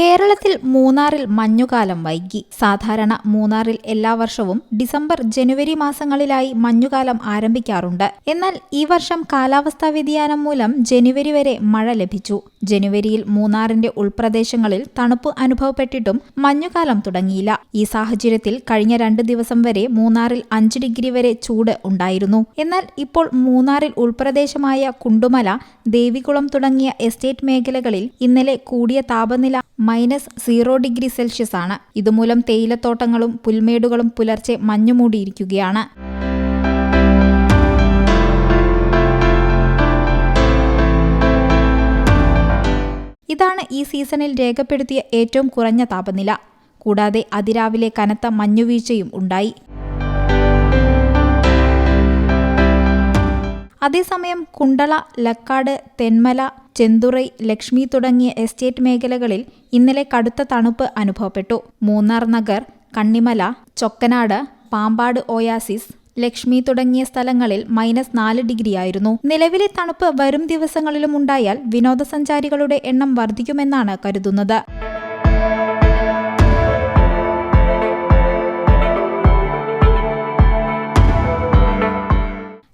കേരളത്തിൽ മൂന്നാറിൽ മഞ്ഞുകാലം വൈകി. സാധാരണ മൂന്നാറിൽ എല്ലാ വർഷവും ഡിസംബർ ജനുവരി മാസങ്ങളിലായി മഞ്ഞുകാലം ആരംഭിക്കാറുണ്ട്. എന്നാൽ ഈ വർഷം കാലാവസ്ഥാ വ്യതിയാനം മൂലം ജനുവരി വരെ മഴ ലഭിച്ചു. ജനുവരിയിൽ മൂന്നാറിന്റെ ഉൾപ്രദേശങ്ങളിൽ തണുപ്പ് അനുഭവപ്പെട്ടിട്ടും മഞ്ഞുകാലം തുടങ്ങിയില്ല. ഈ സാഹചര്യത്തിൽ കഴിഞ്ഞ രണ്ട് ദിവസം വരെ മൂന്നാറിൽ അഞ്ച് ഡിഗ്രി വരെ ചൂട് ഉണ്ടായിരുന്നു. എന്നാൽ ഇപ്പോൾ മൂന്നാറിൽ ഉൾപ്രദേശമായ കുണ്ടുമല ദേവികുളം തുടങ്ങിയ എസ്റ്റേറ്റ് മേഖലകളിൽ ഇന്നലെ കൂടിയ താപനില മൈനസ് സീറോ ഡിഗ്രി സെൽഷ്യസ് ആണ്. ഇതുമൂലം തേയിലത്തോട്ടങ്ങളും പുൽമേടുകളും പുലർച്ചെ മഞ്ഞുമൂടിയിരിക്കുകയാണ് ഇതാണ് ഈ സീസണിൽ രേഖപ്പെടുത്തിയ ഏറ്റവും കുറഞ്ഞ താപനില. കൂടാതെ അതിരാവിലെ കനത്ത മഞ്ഞുവീഴ്ചയും ഉണ്ടായി. അതേസമയം കുണ്ടള ലക്കാട് തെന്മല ചെന്തുറൈ ലക്ഷ്മി തുടങ്ങിയ എസ്റ്റേറ്റ് മേഖലകളിൽ ഇന്നലെ കടുത്ത തണുപ്പ് അനുഭവപ്പെട്ടു. മൂന്നാർ നഗർ കണ്ണിമല ചൊക്കനാട് പാമ്പാട് ഓയാസിസ് ലക്ഷ്മി തുടങ്ങിയ സ്ഥലങ്ങളിൽ മൈനസ് നാല് ഡിഗ്രിയായിരുന്നു. നിലവിലെ തണുപ്പ് വരും ദിവസങ്ങളിലും ഉണ്ടായാൽ വിനോദസഞ്ചാരികളുടെ എണ്ണം വർദ്ധിക്കുമെന്നാണ് കരുതുന്നത്.